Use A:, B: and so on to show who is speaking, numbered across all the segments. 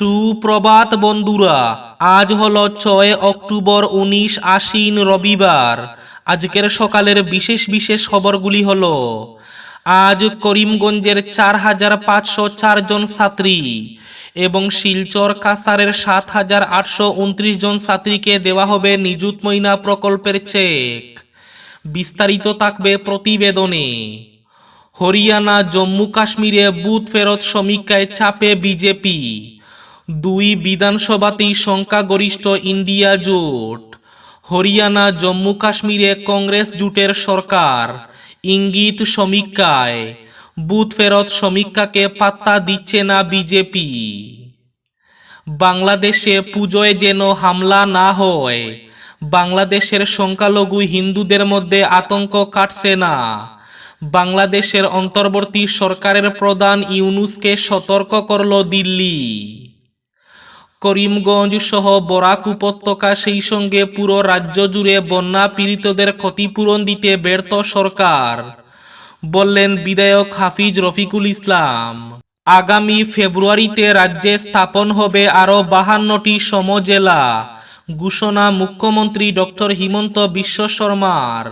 A: সুপ্রভাত বন্ধুরা, আজ হলো ছয় অক্টোবর উনিশ আশ্বিন রবিবার। আজকের সকালের বিশেষ বিশেষ খবরগুলি হল, আজ করিমগঞ্জের চার হাজার পাঁচশো চারজন ছাত্রী এবং শিলচর কাসারের সাত হাজার আটশো উনত্রিশ জন ছাত্রীকে দেওয়া হবে নিযুত মইনা প্রকল্পের চেক। বিস্তারিত থাকবে প্রতিবেদনে। হরিয়ানা, জম্মু কাশ্মীরে বুথ ফেরত সমীক্ষায় চাপে বিজেপি। দুই বিধানসভাতেই সংখ্যাগরিষ্ঠ ইন্ডিয়া জোট। হরিয়ানা, জম্মু কাশ্মীরে কংগ্রেস জোটের সরকার। ইঙ্গিত সমীক্ষায়, বুথ ফেরত সমীক্ষাকে পাত্তা দিচ্ছে না বিজেপি। বাংলাদেশে পুজোয় যেন হামলা না হয়, বাংলাদেশের সংখ্যালঘু হিন্দুদের মধ্যে আতঙ্ক কাটছে না। বাংলাদেশের অন্তর্বর্তী সরকারের প্রধান ইউনুসকে সতর্ক করল দিল্লি। করিমগঞ্জ সহ বরাক উপত্যকা সেই সঙ্গে পুরো রাজ্য জুড়ে বন্যা পীড়িতদের ক্ষতিপূরণ দিতে ব্যর্থ সরকার। বললেন বিধায়ক হাফিজ রফিকুল ইসলাম। আগামী ফেব্রুয়ারিতে রাজ্যে স্থাপন হবে আরও বাহান্নটি সমজেলা, ঘোষণা মুখ্যমন্ত্রী ডক্টর হিমন্ত বিশ্ব শর্মার।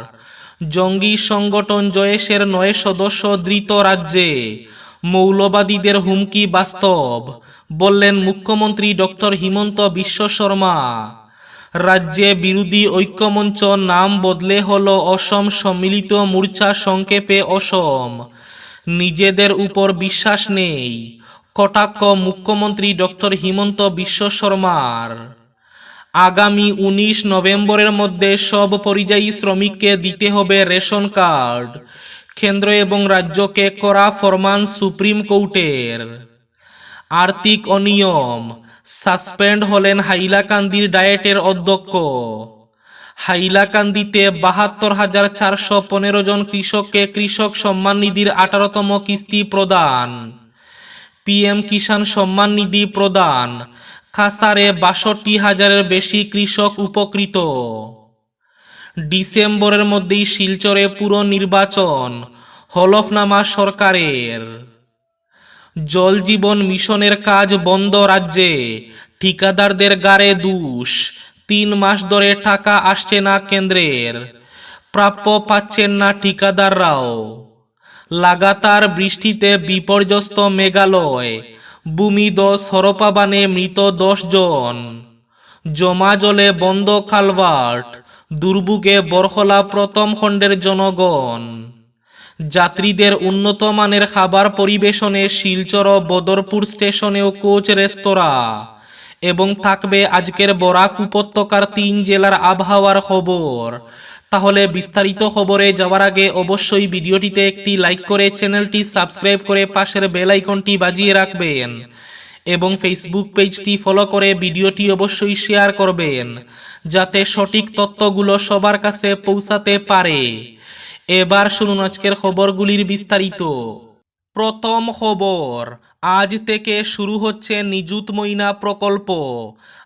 A: জঙ্গি সংগঠন জয়েশের নয় সদস্য ধৃত রাজ্যে মৌলবাদীদের হুমকি বাস্তব, বললেন মুখ্যমন্ত্রী ডক্টর হিমন্ত বিশ্ব শর্মা। রাজ্যে বিরোধী ঐক্যমঞ্চ নাম বদলে হল অসম সম্মিলিত মোর্চা সংক্ষেপে অসম। নিজেদের উপর বিশ্বাস নেই, কটাক্ষ মুখ্যমন্ত্রী ডক্টর হিমন্ত বিশ্ব শর্মার। আগামী উনিশ নভেম্বরের মধ্যে সব পরিযায়ী শ্রমিককে দিতে হবে রেশন কার্ড কেন্দ্র এবং রাজ্যকে করা ফরমান সুপ্রিম কোর্টের। আর্থিক অনিয়ম, সাসপেন্ড হলেন হাইলাকান্দির ডায়েটের অধ্যক্ষ। হাইলাকান্দিতে বাহাত্তর হাজার চারশো পনেরো জন কৃষককে কৃষক সম্মান নিধির আঠারোতম কিস্তি প্রদান। পিএম কিষাণ সম্মান নিধি প্রদান। কাসারে বাষট্টি হাজারের বেশি কৃষক উপকৃত। ডিসেম্বরের মধ্যেই শিলচরে পুরো নির্বাচন হলফনামা সরকারের। জল জীবন মিশনের কাজ বন্ধ রাজ্যে, ঠিকাদারদের গাড়ে দুষ, তিন মাস ধরে টাকা আসছে না কেন্দ্রের, প্রাপ্য পাচ্ছেন না ঠিকাদাররাও। লাগাতার বৃষ্টিতে বিপর্যস্ত মেঘালয় ভূমিদস হরপাবানে মৃত দশ জন। জমা জলে বন্ধ কালভার্ট দুর্ভোগে বরহলা প্রথম খণ্ডের জনগণ। যাত্রীদের উন্নত মানের খাবার পরিবেশনে শিলচর বদরপুর স্টেশনেও কোচ রেস্তোরাঁ। এবং থাকবে আজকের বরাক উপত্যকার তিন জেলার আবহাওয়ার খবর। তাহলে বিস্তারিত খবরে যাওয়ার আগে অবশ্যই ভিডিওটিতে একটি লাইক করে চ্যানেলটি সাবস্ক্রাইব করে পাশের বেল আইকনটি বাজিয়ে রাখবেন। এবং ফেসবুক পেজটি ফলো করে ভিডিওটি অবশ্যই শেয়ার করবেন, যাতে সঠিক তথ্যগুলো সবার কাছে পৌঁছাতে পারে। এবার শুনুন আজকের খবরগুলির বিস্তারিত। প্রথম খবর, আজ থেকে শুরু হচ্ছে নিযুত মইনা প্রকল্প।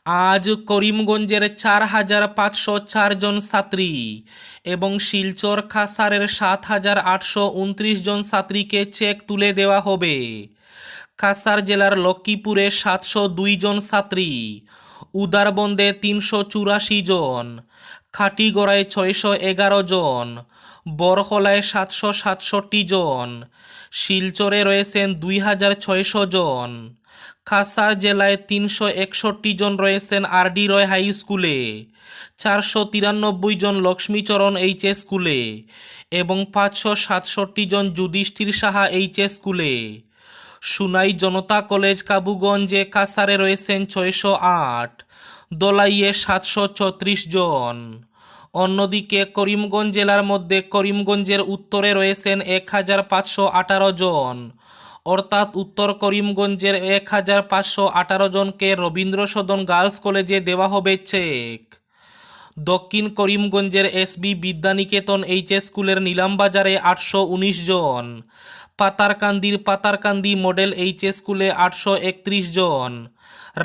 A: আজ করিমগঞ্জের চার হাজার পাঁচশো চারজন ছাত্রী এবং শিলচর খাসারের সাত হাজার আটশো উনত্রিশ জন ছাত্রীকে চেক তুলে দেওয়া হবে। কাসার জেলার লক্ষ্মীপুরে সাতশো দুই জন ছাত্রী, উদারবন্দে তিনশো চুরাশি জন, খাটিগড়ায় ছয়শো এগারো জন বরহলায় সাতশো সাতষট্টি জন, শিলচরে রয়েছেন দুই হাজার ছয়শো জন খাসার জেলায় তিনশো একষট্টি জন রয়েছেন আরডি রয় হাই স্কুলে, চারশো তিরানব্বই জন লক্ষ্মীচরণ এইচ এস স্কুলে এবং পাঁচশো সাতষট্টি জন যুধিষ্ঠির সাহা এইচ এস স্কুলে। সুনাই জনতা কলেজ, কাবুগঞ্জে কাসারে রয়েছেন ছয়শো আট। দোলাইয়ে সাতশো চৌত্রিশ জন। অন্যদিকে করিমগঞ্জ জেলার মধ্যে করিমগঞ্জের উত্তরে রয়েছেন এক হাজার পাঁচশো আঠারো জন। অর্থাৎ উত্তর করিমগঞ্জের এক হাজার পাঁচশো আঠারো জনকে রবীন্দ্র সদন গার্লস কলেজে দেওয়া হবে চেক। দক্ষিণ করিমগঞ্জের এসবি বিদ্যানিকেতন এইচএস স্কুলের নিলামবাজারে আটশো উনিশ জন। পাতারকান্দির পাতারকান্দি মডেল এইচএস স্কুলে আটশো একত্রিশ জন।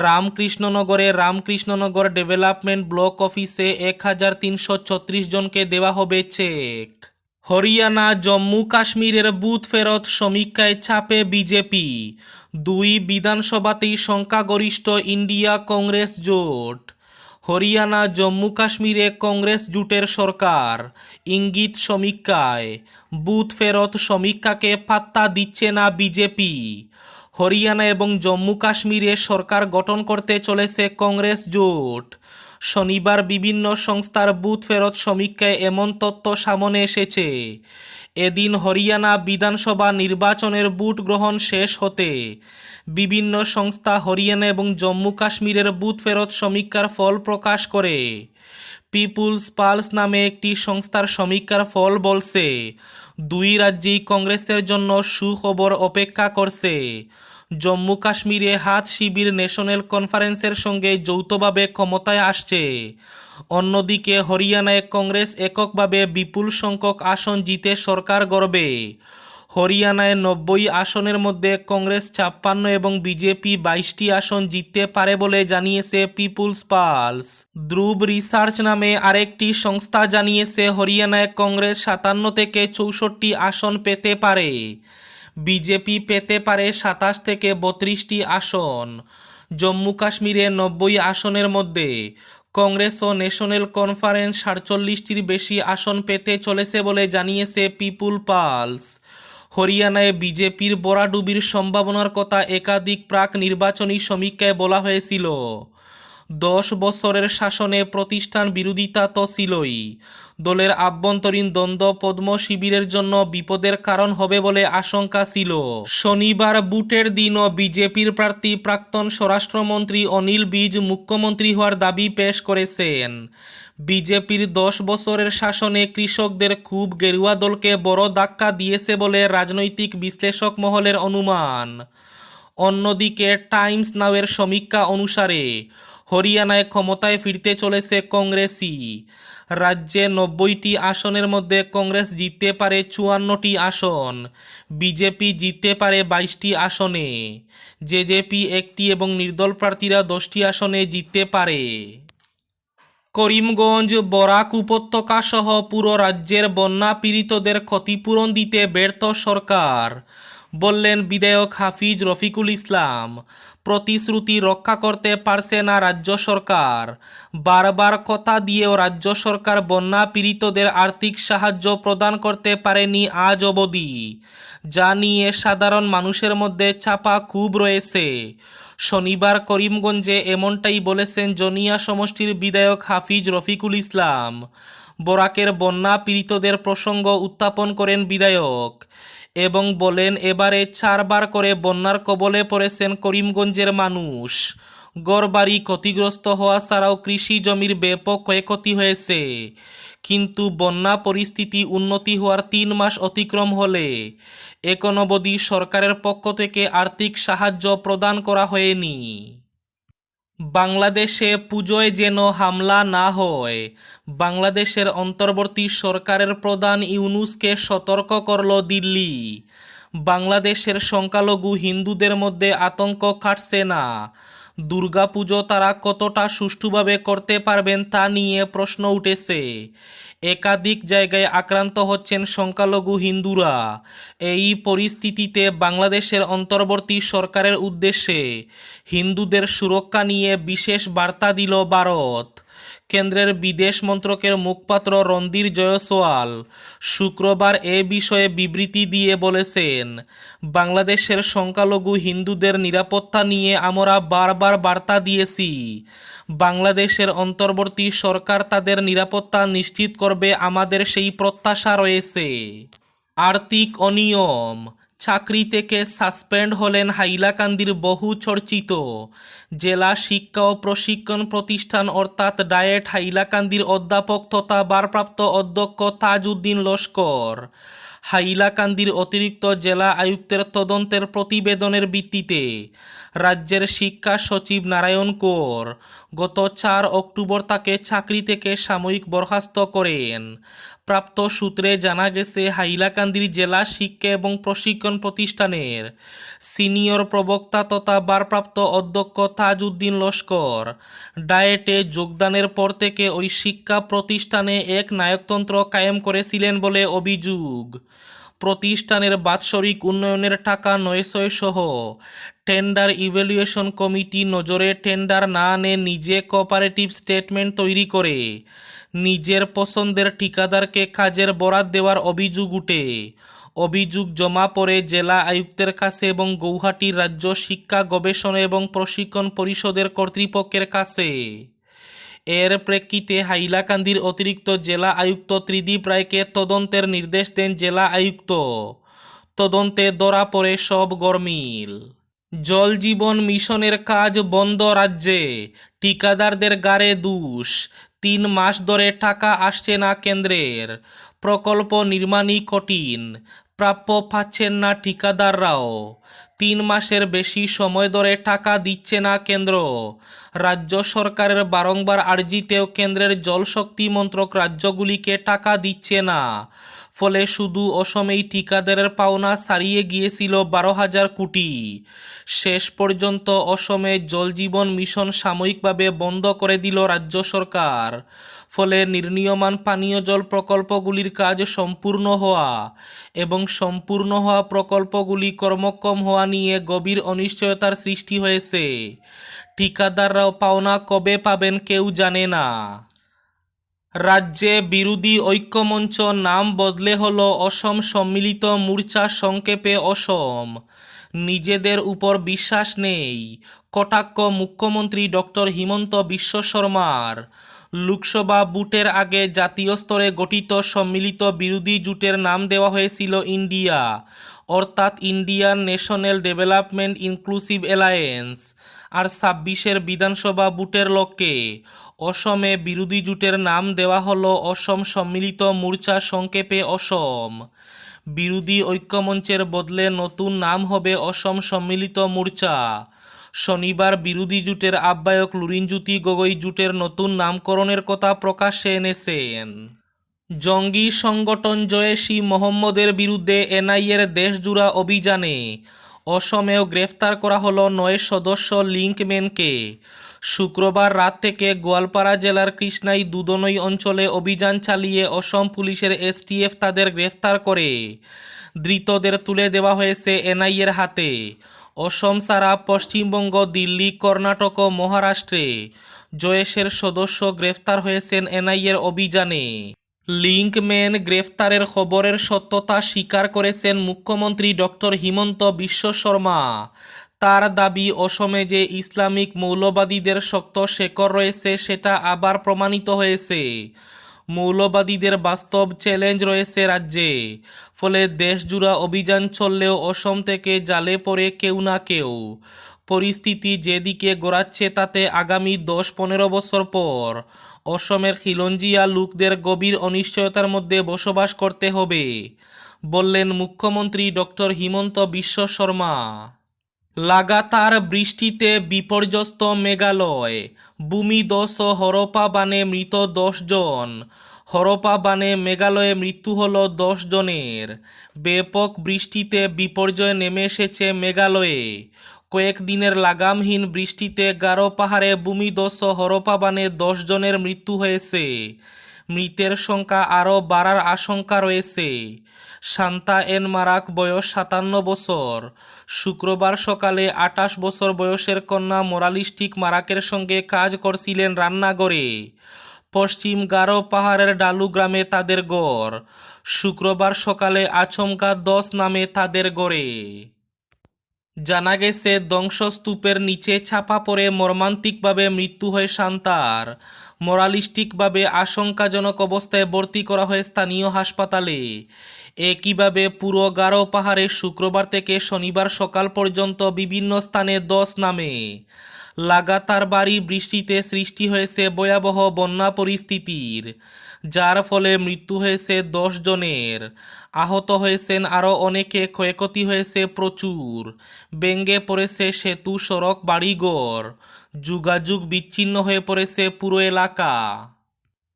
A: রামকৃষ্ণনগরে রামকৃষ্ণনগর ডেভেলপমেন্ট ব্লক অফিসে এক হাজার তিনশো ছত্রিশ জনকে দেওয়া হবে চেক। হরিয়ানা, জম্মু কাশ্মীরের বুথ ফেরত সমীক্ষায় ছাপে বিজেপি। দুই বিধানসভাতেই সংখ্যাগরিষ্ঠ ইন্ডিয়া কংগ্রেস জোট। হরিয়ানা, জম্মু কাশ্মীরে কংগ্রেস জোটের সরকার। ইঙ্গিত সমীক্ষায়, বুথ ফেরত সমীক্ষাকে পাত্তা দিচ্ছে না বিজেপি। হরিয়ানা এবং জম্মু কাশ্মীরে সরকার গঠন করতে চলেছে কংগ্রেস জোট। শনিবার বিভিন্ন সংস্থার বুথ ফেরত সমীক্ষায় এমন তথ্য সামনে এসেছে। এদিন হরিয়ানা বিধানসভা নির্বাচনের বুট গ্রহণ শেষ হতে। বিভিন্ন সংস্থা হরিয়ানা এবং জম্মু কাশ্মীরের বুথ ফেরত সমীক্ষার ফল প্রকাশ করে। পিপুলস পালস নামে একটি সংস্থার সমীক্ষার ফল বলছে, দুই রাজ্যেই কংগ্রেসের জন্য সুখবর অপেক্ষা করছে। জম্মু কাশ্মীরে হাত শিবির ন্যাশনাল কনফারেন্সের সঙ্গে যৌথভাবে ক্ষমতায় আসছে। অন্যদিকে, হরিয়ানায় কংগ্রেস এককভাবে বিপুল সংখ্যক আসন জিতে সরকার গড়বে। হরিয়ানায় নব্বই আসনের মধ্যে কংগ্রেস ছাপ্পান্ন এবং বিজেপি বাইশটি আসন জিততে পারে বলে জানিয়েছে পিপুলস পালস। ধ্রুব রিসার্চ নামে আরেকটি সংস্থা জানিয়েছে, হরিয়ানায় কংগ্রেস সাতান্ন থেকে চৌষট্টি আসন পেতে পারে। বিজেপি পেতে পারে সাতাশ থেকে বত্রিশটি আসন। জম্মু কাশ্মীরে নব্বই আসনের মধ্যে। কংগ্রেস ও ন্যাশনাল কনফারেন্স সাতচল্লিশটির বেশি আসন পেতে চলেছে বলে জানিয়েছে পিপুল পালস। হরিয়ানায় বিজেপির বরাডুবির সম্ভাবনার কথা একাধিক প্রাক নির্বাচনী সমীক্ষায় বলা হয়েছিল। দশ বছরের শাসনে প্রতিষ্ঠান বিরোধিতা তো ছিলই। দলের আভ্যন্তরীণ দ্বন্দ্ব পদ্ম শিবিরের জন্য বিপদের কারণ হবে বলে আশঙ্কা ছিল। শনিবার বুটের দিনও বিজেপির প্রার্থী প্রাক্তন স্বরাষ্ট্রমন্ত্রী অনিল বীজ মুখ্যমন্ত্রী হওয়ার দাবি পেশ করেছেন। বিজেপির দশ বছরের শাসনে কৃষকদের খুব গেরুয়া দলকে বড় ধাক্কা দিয়েছে বলে রাজনৈতিক বিশ্লেষক মহলের অনুমান। অন্যদিকে টাইমস নাওয়ের সমীক্ষা অনুসারে হরিয়ানায় ক্ষমতায় ফিরতে চলেছে কংগ্রেসই। রাজ্যে নব্বইটি আসনের মধ্যে কংগ্রেস জিততে পারে চুয়ান্নটি আসন। বিজেপি জিততে পারে বাইশটি আসনে। জেজেপি একটি এবং নির্দল প্রার্থীরা দশটি আসনে জিততে পারে। করিমগঞ্জ, বরাক উপত্যকা সহ পুরো রাজ্যের বন্যা পীড়িতদের ক্ষতিপূরণ দিতে ব্যর্থ সরকার, বললেন বিধায়ক হাফিজ রফিকুল ইসলাম। প্রতিশ্রুতি রক্ষা করতে পারছে না রাজ্য সরকার। বারবার কথা দিয়েও রাজ্য সরকার বন্যা পীড়িতদের আর্থিক সাহায্য প্রদান করতে পারেনি আজ অবধি। যা নিয়ে সাধারণ মানুষের মধ্যে চাপা খুব রয়েছে। শনিবার করিমগঞ্জে এমনটাই বলেছেন জনিয়া সমষ্টির বিধায়ক হাফিজ রফিকুল ইসলাম। বরাকের বন্যা পীড়িতদের প্রসঙ্গ উত্থাপন করেন বিধায়ক। এবং বলেন, এবারে চারবার করে বন্যার কবলে পড়েছেন করিমগঞ্জের মানুষ। গড়বাড়ি ক্ষতিগ্রস্ত হওয়া ছাড়াও কৃষি জমির ব্যাপক ক্ষয়ক্ষতি হয়েছে। কিন্তু বন্যা পরিস্থিতি উন্নতি হওয়ার তিন মাস অতিক্রম হলে এখন সরকারের পক্ষ থেকে আর্থিক সাহায্য প্রদান করা হয়নি। বাংলাদেশে পুজোয় যেন হামলা না হয়, বাংলাদেশের অন্তর্বর্তী সরকারের প্রধান ইউনুসকে সতর্ক করল দিল্লি। বাংলাদেশের সংখ্যালঘু হিন্দুদের মধ্যে আতঙ্ক কাটছে না। দুর্গাপুজো তারা কতটা সুষ্ঠুভাবে করতে পারবেন তা নিয়ে প্রশ্ন উঠেছে। একাধিক জায়গায় আক্রান্ত হচ্ছেন সংখ্যালঘু হিন্দুরা। এই পরিস্থিতিতে বাংলাদেশের অন্তর্বর্তী সরকারের উদ্দেশ্যে হিন্দুদের সুরক্ষা নিয়ে বিশেষ বার্তা দিল ভারত। কেন্দ্রের বিদেশ মন্ত্রকের মুখপাত্র রণধীর জয়সওয়াল শুক্রবার এ বিষয়ে বিবৃতি দিয়ে বলেছেন, বাংলাদেশের সংখ্যালঘু হিন্দুদের নিরাপত্তা নিয়ে আমরা বারবার বার্তা দিয়েছি। বাংলাদেশের অন্তর্বর্তী সরকার তাদের নিরাপত্তা নিশ্চিত করবে, আমাদের সেই প্রত্যাশা রয়েছে। আর্থিক অনিয়ম চাকরি থেকে সাসপেন্ড হলেন হাইলাকান্দির বহু চর্চিত। জেলা শিক্ষা ও প্রশিক্ষণ প্রতিষ্ঠান অর্থাৎ ডায়েট হাইলাকান্দির অধ্যাপক তথা ভারপ্রাপ্ত অধ্যক্ষ তাজউদ্দিন লস্কর। হাইলাকান্দির অতিরিক্ত জেলা আয়ুক্তের তদন্তের প্রতিবেদনের ভিত্তিতে রাজ্যের শিক্ষা সচিব নারায়ণ কৌর গত চার অক্টোবর তাকে চাকরি থেকে সাময়িক বরখাস্ত করেন। প্রাপ্ত সূত্রে জানা গেছে, হাইলাকান্দির জেলা শিক্ষা এবং প্রশিক্ষণ প্রতিষ্ঠানের সিনিয়র প্রবক্তা তথা ভারপ্রাপ্ত অধ্যক্ষ তাজউদ্দিন লস্কর। ডায়েটে যোগদানের পর থেকে ওই শিক্ষা প্রতিষ্ঠানে এক নায়কতন্ত্র কায়েম করেছিলেন বলে অভিযোগ। প্রতিষ্ঠানের বাৎসরিক উন্নয়নের টাকা নয়শয় সহ টেন্ডার ইভ্যালুয়েশন কমিটি নজরে টেন্ডার না আনে নিজে কোঅপারেটিভ স্টেটমেন্ট তৈরি করে। নিজের পছন্দের ঠিকাদারকে কাজের বরাত দেওয়ার অভিযোগ উঠে। অভিযোগ জমা পড়ে জেলা আয়ুক্তের কাছে এবং গৌহাটির রাজ্য শিক্ষা গবেষণা এবং প্রশিক্ষণ পরিষদের কর্তৃপক্ষের কাছে। এর প্রেক্ষিতে হাইলাকান্দির অতিরিক্ত জেলা আয়ুক্ত ত্রিদীপ রায়কে তদন্তের নির্দেশ দেন জেলা আয়ুক্ত। তদন্তে ধরা পড়ে সব গরমিল। জল জীবন মিশনের কাজ বন্ধ রাজ্যে, ঠিকাদারদের গাড়ে দুষ, তিন মাস ধরে টাকা আসছে না কেন্দ্রের। প্রকল্প নির্মাণই কঠিন প্রাপ্য পাচ্ছেন না ঠিকাদাররাও। তিন মাসের বেশি সময় ধরে টাকা দিচ্ছে না কেন্দ্র। রাজ্য সরকারের বারংবার আর্জিতেও কেন্দ্রের জলশক্তি মন্ত্রক রাজ্যগুলিকে টাকা দিচ্ছে না। ফলে শুধু অসমেই ঠিকাদারের পাওনা ছাড়িয়ে গিয়েছিল বারো হাজার কোটি। শেষ পর্যন্ত অসমে জলজীবন মিশন সাময়িকভাবে বন্ধ করে দিল রাজ্য সরকার। ফলে নির্ণীয়মান পানীয় জল প্রকল্পগুলির কাজ সম্পূর্ণ হওয়া এবং সম্পূর্ণ হওয়া প্রকল্পগুলি কর্মক্ষম হওয়া নিয়ে গভীর অনিশ্চয়তার সৃষ্টি হয়েছে। ঠিকাদাররাও পাওনা কবে পাবেন কেউ জানে না। রাজ্যে বিরোধী ঐক্যমঞ্চ নাম বদলে হলো অসম সম্মিলিত মোর্চা সংক্ষেপে অসম। নিজেদের উপর বিশ্বাস নেই। কটাক্ষ মুখ্যমন্ত্রী ডক্টর হিমন্ত বিশ্ব শর্মার। লোকসভা বুটের আগে জাতীয় স্তরে গঠিত সম্মিলিত বিরোধী জুটের নাম দেওয়া হয়েছিল ইন্ডিয়া, অর্থাৎ Indian National Development Inclusive Alliance. আর ছাব্বিশের বিধানসভা বুটের লক্ষ্যে অসমে বিরোধী জোটের নাম দেওয়া হলো অসম সম্মিলিত মোর্চা সংক্ষেপে অসম। বিরোধী ঐক্যমঞ্চের বদলে নতুন নাম হবে অসম সম্মিলিত মোর্চা। শনিবার বিরোধী জোটের আহ্বায়ক লুরিনজ্যোতি গগৈ জোটের নতুন নামকরণের কথা প্রকাশ্যে এনেছেন। জঙ্গি সংগঠন জয়েশি মোহাম্মদের বিরুদ্ধে এনআইএর দেশজুড়া অভিযানে অসমেও গ্রেফতার করা হলো নয় সদস্য লিঙ্কম্যানকে। শুক্রবার রাত থেকে গোয়ালপাড়া জেলার কৃষ্ণাই দুদনই অঞ্চলে অভিযান চালিয়ে অসম পুলিশের এসটিএফ তাদের গ্রেফতার করে। ধৃতদের তুলে দেওয়া হয়েছে এনআইএর হাতে। অসম ছাড়া পশ্চিমবঙ্গ, দিল্লি, কর্ণাটক ও মহারাষ্ট্রে জয়েশের সদস্য গ্রেফতার হয়েছেন এনআইএর অভিযানে। লিঙ্কম্যান গ্রেফতারের খবরের সত্যতা স্বীকার করেছেন মুখ্যমন্ত্রী ডক্টর হিমন্ত বিশ্ব শর্মা। তার দাবি, অসমে যে ইসলামিক মৌলবাদীদের শক্ত শেকড় রয়েছে, সেটা আবার প্রমাণিত হয়েছে। মৌলবাদীদের বাস্তব চ্যালেঞ্জ রয়েছে রাজ্যে। ফলে দেশজুড়া অভিযান চললেও অসম থেকে জালে পড়ে কেউ না কেউ। পরিস্থিতি যেদিকে গড়াচ্ছে, তাতে আগামী দশ পনেরো বছর পর অসমের খিলঞ্জিয়া লোকদের গভীর অনিশ্চয়তার মধ্যে বসবাস করতে হবে, বললেন মুখ্যমন্ত্রী ডক্টর হিমন্ত বিশ্ব শর্মা। লাগাতার বৃষ্টিতে বিপর্যস্ত মেঘালয়। ভূমিদস ও হরপা বানে মৃত দশ জন। হরপা বানে মেঘালয়ে মৃত্যু হলো দশ জনের। ব্যাপক বৃষ্টিতে বিপর্যয় নেমে এসেছে মেঘালয়ে। কয়েকদিনের লাগামহীন বৃষ্টিতে গারো পাহাড়ে ভূমিদস ও হরপা বানে দশ জনের মৃত্যু হয়েছে। মৃতের সংখ্যা আরও বাড়ার আশঙ্কা রয়েছে। শান্তা এন মারাক বয়স সাতান্ন বছর। শুক্রবার সকালে আটাশ বছর বয়সের কন্যা মোরালিস্টিক মারাকের সঙ্গে কাজ করছিলেন রান্নাঘরে। পশ্চিম গারো পাহাড়ের ডালু গ্রামে তাদের গড় শুক্রবার সকালে আচমকা দশ নামে তাদের গড়ে জানা গেছে, ধ্বংসস্তূপের নিচে ছাপা পড়ে মর্মান্তিকভাবে মৃত্যু হয় শান্তার মরালিস্টিকভাবে আশঙ্কাজনক অবস্থায় ভর্তি করা হয় স্থানীয় হাসপাতালে। একইভাবে পুরো গারো পাহাড়ে শুক্রবার থেকে শনিবার সকাল পর্যন্ত বিভিন্ন স্থানে দশ নামে? লাগাতার বাড়ি বৃষ্টিতে সৃষ্টি হয়েছে ভয়াবহ বন্যা পরিস্থিতির, যার ফলে মৃত্যু হয়েছে দশ জনের। আহত হয়েছেন আরও অনেকে, ক্ষয়ক্ষতি হয়েছে প্রচুর। ব্যঙ্গে পড়েছে সেতু, সড়ক, বাড়িঘর। যোগাযোগ বিচ্ছিন্ন হয়ে পড়েছে পুরো এলাকা।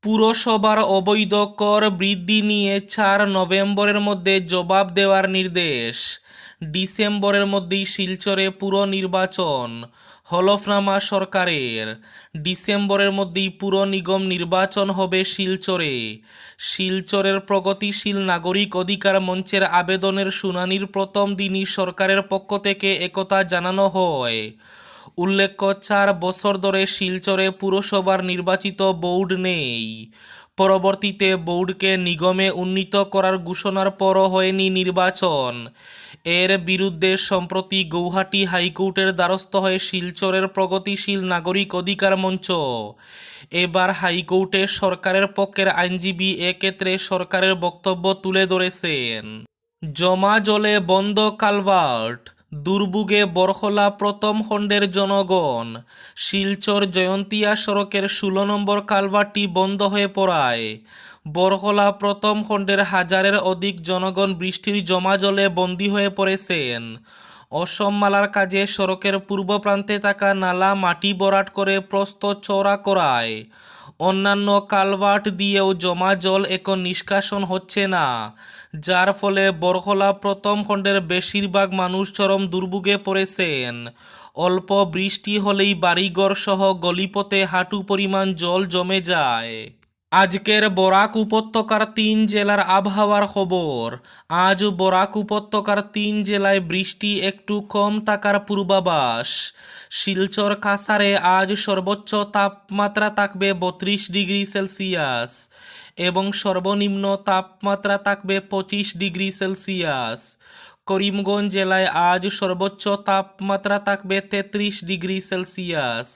A: পুরসভার অবৈধ কর বৃদ্ধি নিয়ে চার নভেম্বরের মধ্যে জবাব দেওয়ার নির্দেশ। ডিসেম্বরের মধ্যেই শিলচরে পুর নির্বাচন হলফনামা সরকারের। ডিসেম্বরের মধ্যেই পুর নিগম নির্বাচন হবে শিলচরে। শিলচরের প্রগতিশীল নাগরিক অধিকার মঞ্চের আবেদনের শুনানির প্রথম দিনই সরকারের পক্ষ থেকে একথা জানানো হয়। উল্লেখ্য চার বছর ধরে শিলচরে পুরসভার নির্বাচিত বোর্ড নেই। পরবর্তীতে বোর্ডকে নিগমে উন্নীত করার ঘোষণার পরও হয়নি নির্বাচন। এর বিরুদ্ধে সম্প্রতি গৌহাটি হাইকোর্টের দ্বারস্থ হয়ে শিলচরের প্রগতিশীল নাগরিক অধিকার মঞ্চ। এবার হাইকোর্টে সরকারের পক্ষের আইনজীবী এক্ষেত্রে সরকারের বক্তব্য তুলে ধরেছেন। জমা জলে বন্ধ কালভার্ট দুর্ভোগে বরখলা প্রথম খণ্ডের জনগণ। শিলচর জয়ন্তিয়া সড়কের ষোলো নম্বর কালভারটি বন্ধ হয়ে পড়ায়। বরখলা প্রথম খণ্ডের হাজারের অধিক জনগণ বৃষ্টির জমা জলে বন্দী হয়ে পড়েছেন। অসম মালার কাজে সড়কের পূর্ব প্রান্তে থাকা নালা মাটি বরাট করে প্রস্ত চওড়া করায়। অন্যান্য কালভার্ট দিয়েও জমা জল এখন নিষ্কাশন হচ্ছে না, যার ফলে বরখলা প্রথম খণ্ডের বেশিরভাগ মানুষ চরম দুর্ভোগে পড়েছেন। অল্প বৃষ্টি হলেই বাড়িঘর সহ গলিপথে হাঁটু পরিমাণ জল জমে যায়। আজকের বরাক উপত্যকার তিন জেলার আবহাওয়ার খবর। আজ বরাক উপত্যকার তিন জেলায় বৃষ্টি একটু কম থাকার পূর্বাভাস। শিলচর কাসারে আজ সর্বোচ্চ তাপমাত্রা থাকবে বত্রিশ ডিগ্রি সেলসিয়াস এবং সর্বনিম্ন তাপমাত্রা থাকবে পঁচিশ ডিগ্রি সেলসিয়াস। করিমগঞ্জ জেলায় আজ সর্বোচ্চ তাপমাত্রা থাকবে তেত্রিশ ডিগ্রি সেলসিয়াস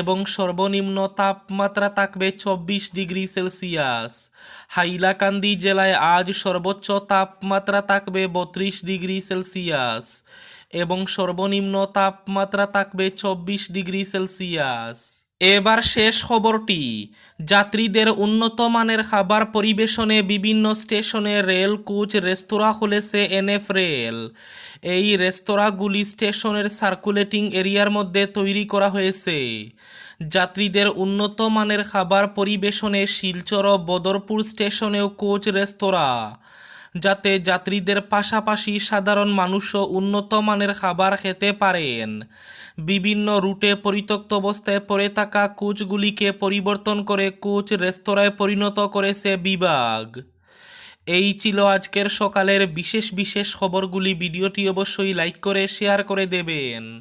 A: এবং সর্বনিম্ন তাপমাত্রা থাকবে চব্বিশ ডিগ্রি সেলসিয়াস। হাইলাকান্দি জেলায় আজ সর্বোচ্চ তাপমাত্রা থাকবে বত্রিশ ডিগ্রি সেলসিয়াস এবং সর্বনিম্ন তাপমাত্রা থাকবে চব্বিশ ডিগ্রি সেলসিয়াস। এবার শেষ খবরটি। যাত্রীদের উন্নত মানের খাবার পরিবেশনে বিভিন্ন স্টেশনে রেল, কোচ, রেস্তোরাঁ খুলেছে এনএফ রেল। এই রেস্তোরাঁগুলি স্টেশনের সার্কুলেটিং এরিয়ার মধ্যে তৈরি করা হয়েছে। যাত্রীদের উন্নত মানের খাবার পরিবেশনে শিলচর ও বদরপুর স্টেশনেও কোচ রেস্তোরাঁ। যাতে যাত্রীদের পাশাপাশি সাধারণ মানুষও উন্নত মানের খাবার খেতে পারেন। বিভিন্ন রুটে পরিত্যক্ত অবস্থায় পড়ে থাকা কোচগুলিকে পরিবর্তন করে কোচ রেস্তোরাঁয় পরিণত করেছে বিভাগ। এই ছিল আজকের সকালের বিশেষ বিশেষ খবরগুলি। ভিডিওটি অবশ্যই লাইক করে, শেয়ার করে দেবেন।